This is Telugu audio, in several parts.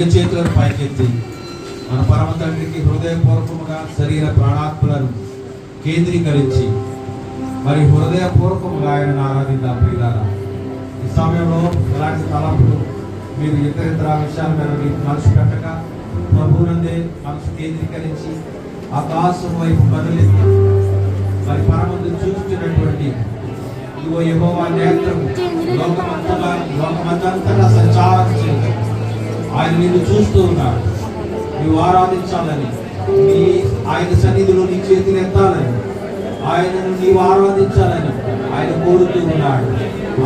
రెండు చేతులను పైకెత్తి మన పరమ తండ్రికి హృదయపూర్వకముగా శరీర ప్రాణాత్మలను కేంద్రీకరించి మరి హృదయపూర్వకముగా ఆయన ఆరాధిద్దాం ప్రియారా ఈ సమయంలో ఎలాంటి తలంపులు మీరు ఇతర ఇతర విషయాల మీద మీకు మనసు పెట్టక ప్రభువునందే మనసు కేంద్రీకరించి ఆకాశం వైపు బదులెత్తి మరి పరమందు చూస్తున్నటువంటి ఇదిగో యెహోవా నేత్రం లోకమంతగా లోకమంతంతగా సంచారం చేయడం. ఆయన నిన్ను చూస్తూ ఉన్నాడు. నువ్వు ఆరాధించాలని నీ ఆయన సన్నిధిలో నీ చేతులు ఎత్తాలని ఆయనను నీవు ఆరాధించాలని ఆయన కోరుతూ ఉన్నాడు.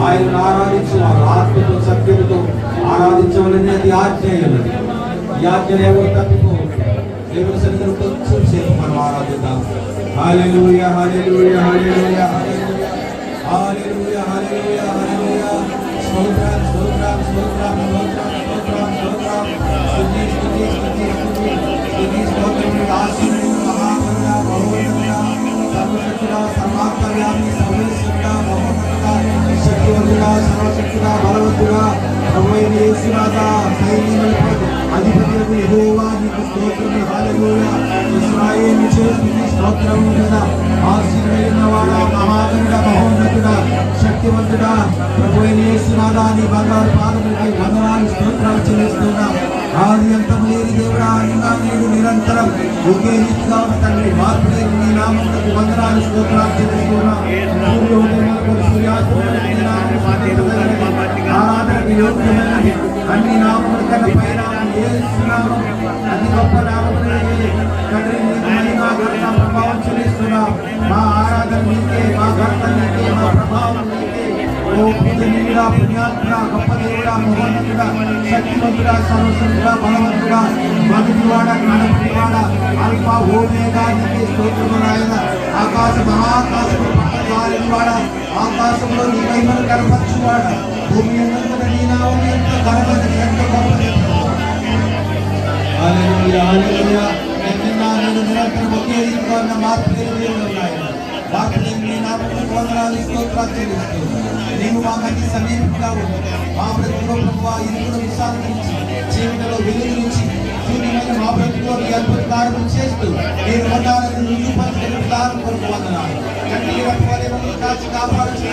ఆయనను ఆరాధించేవారు ఆత్మతో సత్యంతో ఆరాధించవాలని అది ఆజ్ఞయున్నది ఈ ఆజ్ఞలు ఎవరు తప్పిపోవద్దు దేవుని సన్నిధిలో కొంచెం సేపు మనం ఆరాధిద్దాం. హల్లెలూయా హల్లెలూయా హల్లెలూయా హల్లెలూయా హల్లెలూయా హల్లెలూయా. స్తోత్రం స్తోత్రం స్తోత్రం స్తోత్రం సర్వాంతర్యామి సర్వేశ్వరుడా మహోన్నతుడా శక్తివంతుడా సర్వశక్తుడా బలవంతుడా ప్రభువైన యేసునాథ సైన్యములకు అధిపతులకు నీకు స్తోత్రము స్తోత్రము ఆశీర్వదిన వాడా మహాకరుడా మహోన్నతుడా. నిరంతరం తండ్రి మార్పు నీ వందనాలు స్తోత్రాలు ఆరాధనకు యోగ్యమైనది. అన్ని నామముల కన్నా పైన యేసు నామం అతి గొప్ప నామములే తండ్రి ఘనత ప్రభావం మా ఆరాధన నీకే మా ఘనత నీకే మా ప్రభావం నీకే ఓ పుణ్యనీయుడా పుణ్యాత్ముడా శక్తివంతుడా సర్వశక్తుడా బలవంతుడా మొదటివాడ నడపటివాడ అల్ప ఓమేగా నీకే స్తోత్రము నాయన ఆకాశ మహాకాశము పట్టగాలివాడ ఆకాశంలో నీ మహిమను కనపరచువాడ భూమి అన్నంతట నీ నామం ఎంత ఘనమైనది ఎంత గొప్పది నిన్న నేను నిరంతరం ఒకే రీతిగా ఉన్న మాత్రమే లేని దేవుడు నాయన మార్పు లేని నీ నామములకు వందనాలు స్తోత్రాలు చెల్లిస్తున్నాను నీవు మా కంటి సమీపంగా ఉంది మా బ్రతుకులో ప్రభు ఇరుగుడు విశాలం చీకటిలో వెలుగు శూన్యమైన మా బ్రతుకులో నీ అద్భుత కార్యములు చేస్తూ నేను వందాలను రుజుపరిచిన దారం కొరకు వందనాలు. కంటి రప్పలే మమ్మల్ని కాచి కాపాడుచున్న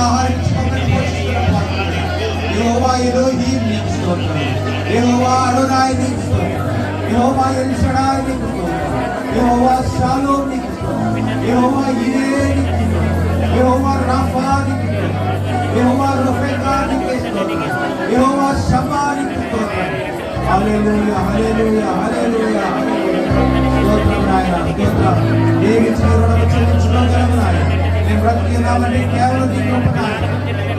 ఆహారం ఇచ్చి మమ్మల్ని పోషిస్తున్న నీకు స్తోత్రం నీకు స్తోత్రం నీకు స్తోత్రం నీకు బ్రతికినామని కేవలం నీ కృప నాయన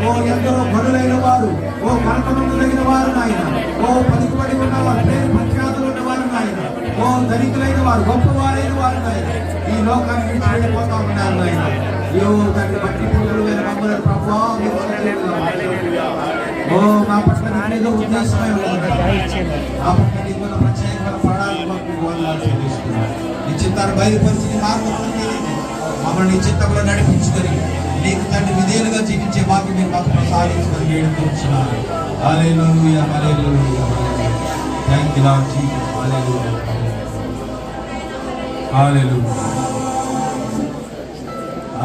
ఓ ఎందరో బడులైన వారు ఓ కనకమందులైన వారు నాయన. ఓ పలుకుబడి ఉన్నవారు పేరు ప్రఖ్యాతులు ఉన్నవారు నాయన. ఓ ధనికులైన వారు గొప్పవారైన వారు నాయన. ఈ లోకాన్ని విడిచి వెళ్ళిపోతా ఉన్నారు నాయన. యో తండ్రి బట్టి పూజలు వేల మమ్మల్ని ప్రభావ ఓ మా పట్ల నీకేదో ఉద్దేశమై ఆ పట్ల నీకు ఉన్న ప్రత్యేకమైన నీ చిత్తాన్ని బయలుపరిచి మార్గంలో మమ్మల్ని నీ చిత్తంలో నడిపించుకొని నీకు తండ్రి విధేయులుగా జీవించే మాకు మీరు మాకు ప్రసాదించుకొని వేడుకొచ్చున్నాను థ్యాంక్ యూ జీసస్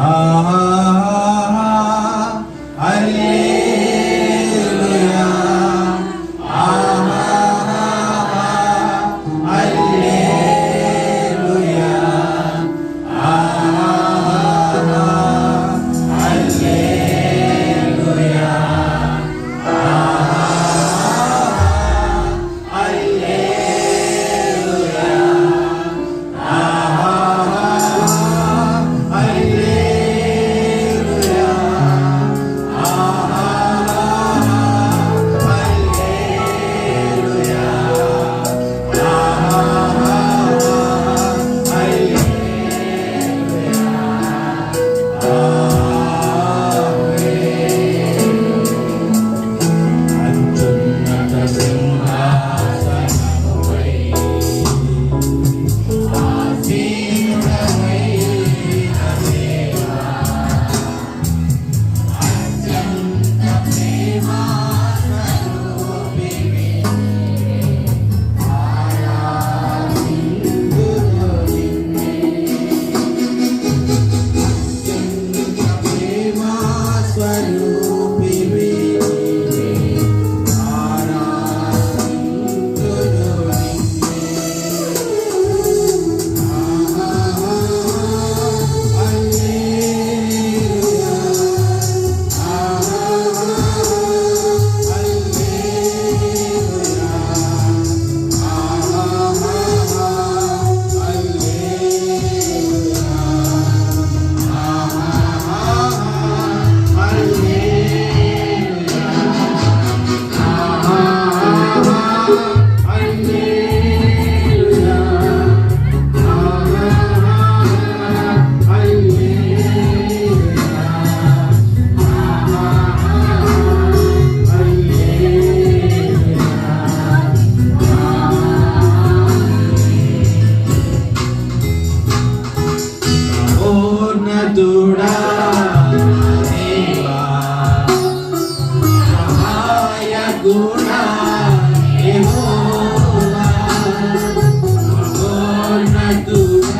ఆహా.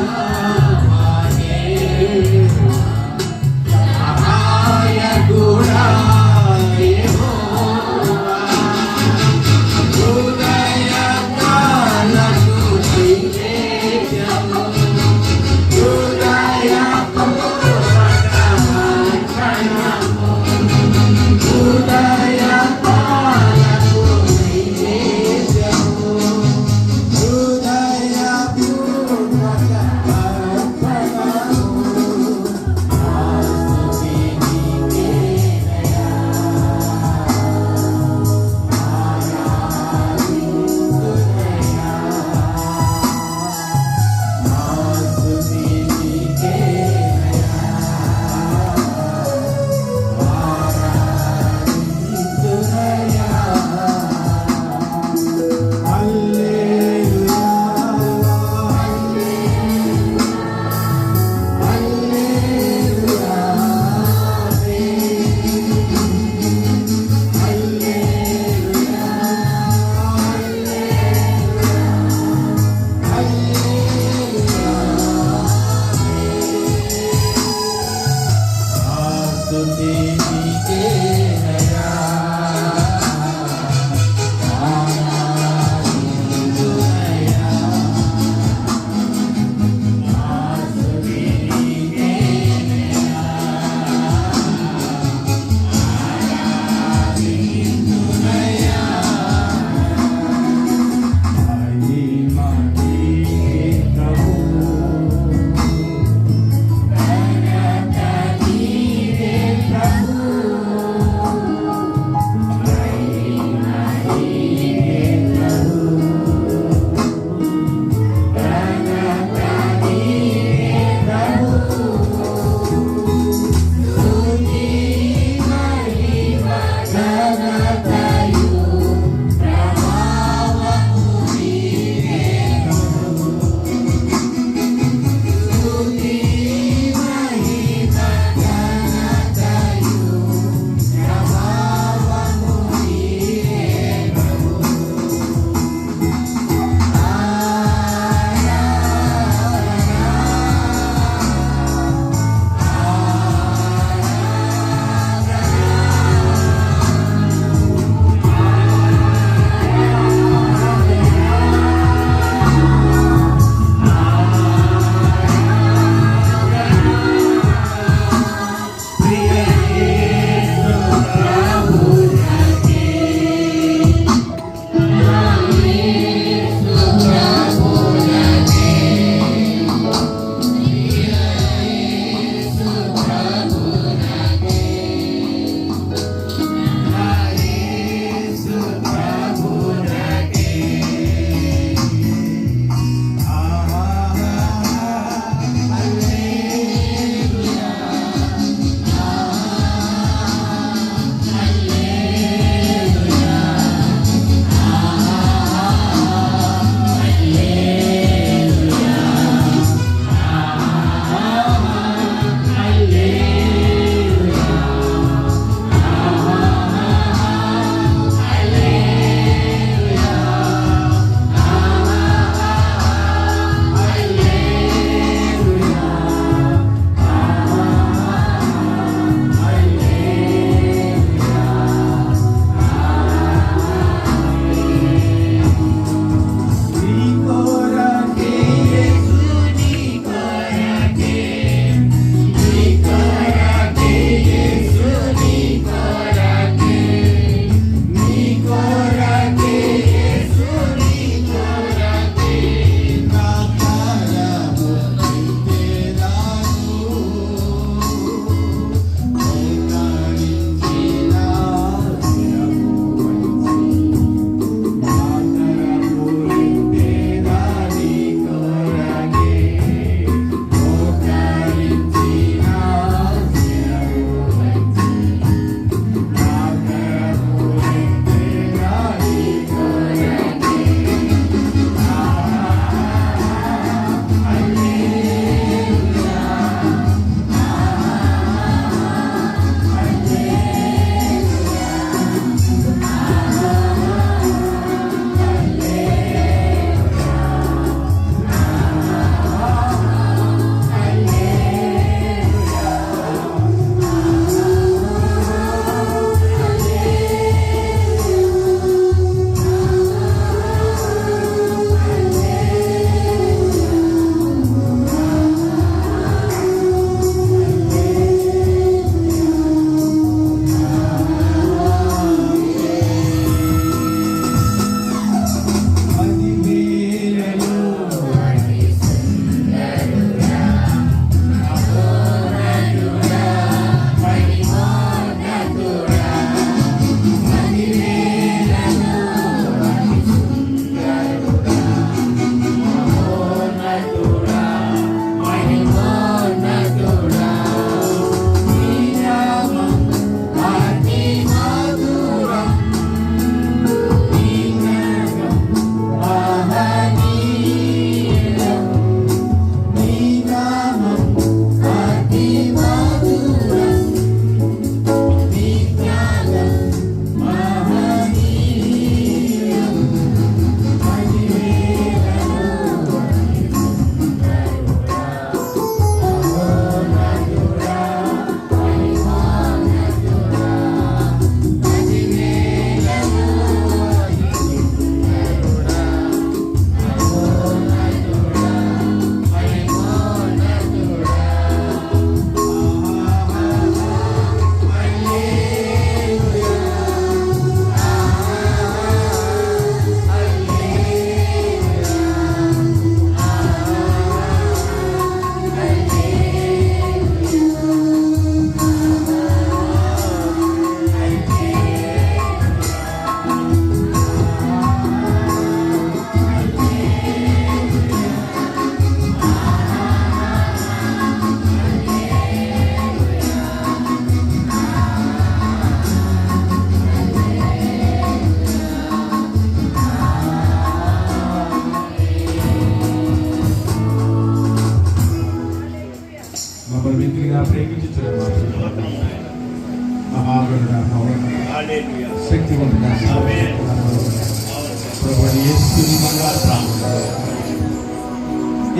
మహోన్నతుడా Yeah.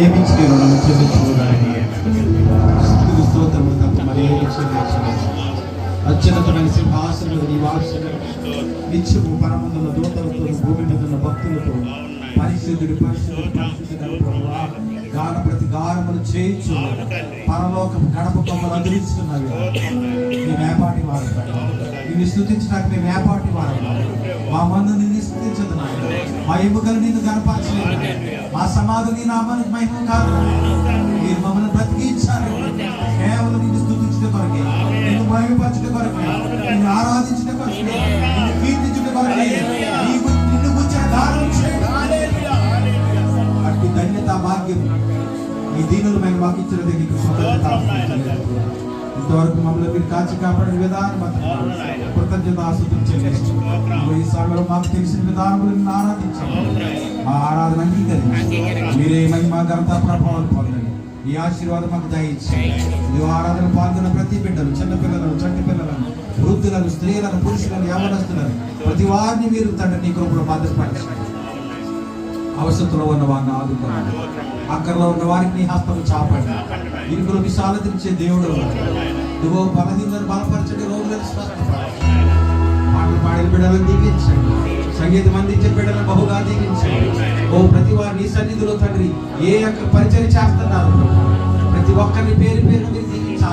ప్రభువైన రుణం చెల్లించుకోగలని స్థుతులు తప్ప అత్యున్నతమైన సింహాసనలు నివాసనలు నిత్యము పరమందుల దూతలతో భూమి మీద ఉన్న భక్తులతో పరిశుద్ధుడు పరిశుద్ధుడు పరిశుద్ధుడు ప్రభువా గాన ప్రతి గానములు చేయించు పరలోకం గడప కొమ్మలు అదిరిస్తున్నవి నీ వేపాటి వారు నిన్ను స్థుతించడానికి మేము వేపాటి వారు మా మందు స్థుతించదు నాయన. మా ఎముకలు నిన్ను కనపరచలేదు మా సమాధి నీ నామానికి మహిమ కాదు. మీరు మమ్మల్ని బ్రతికించారు కేవలం నిన్ను స్థుతించడం కొరకే నిన్ను మహిమపరచడం కొరకే నిన్ను ఆరాధించడం కొరకే నిన్ను కీర్తించడం కొరకే. నీకు నిన్ను కూర్చొని దానం చేయడం అట్టి ధన్యత భాగ్యం ఈ దీనులు మేము మాకు ఇచ్చిన నీకు ఇంతవరకు మమ్మల్ని మీరు కాచి కాపాడిన విధానం కృతజ్ఞత ఆసుతం చెల్లిస్తూ ఈ సమయంలో మాకు తెలిసిన విధానములను ఆరాధించాము మా ఆరాధన అంగీకరించి మీరే మహిమ ఘనత ప్రభావం పొందండి. ఈ ఆశీర్వాదం మాకు దయచేయండి. ఇది ఆరాధన పాల్గొన్న ప్రతి బిడ్డలు చిన్నపిల్లలను చంటి పిల్లలను వృద్ధులను స్త్రీలను పురుషులను యవనస్తులను ప్రతి వారిని మీరు తండ్రి నీ కృపలో భద్రపరచండి. అవసరంలో ఉన్న వారిని ఆదుకోండి అక్కడలో ఉన్న వారికి నీ హస్తము చాపండి. ఇరుకులు విశాలతించే దేవుడు నువ్వు బలహీనలను బలపరచండి రోగులను స్వస్థపరచండి. పాటలు పాడిన బిడ్డలను దీవించండి. సంగీతం అందించే బిడ్డలను బహుగా దీవించండి. ఓ ప్రతి వారు నీ సన్నిధిలో తండ్రి ఏ యొక్క పరిచయం చేస్తున్నారు? ప్రతి ఒక్కరిని పేరు పేరు మీరు దీవించి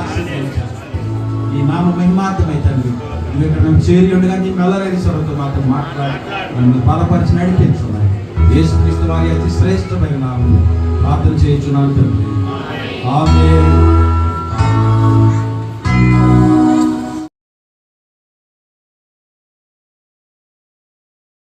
ఈ నామ మహిమార్థమై తండ్రి నువ్వు ఇక్కడ మేము చేరి ఉండగా నీ మెల్లరేని స్వరంతో మాతో మాట్లాడి నన్ను బలపరిచి నడిపించున్నాయి యేసుక్రీస్తు వారి అతి శ్రేష్టమైన నామం ప్రార్థన చేయించున్నాను తండ్రి. ఆమె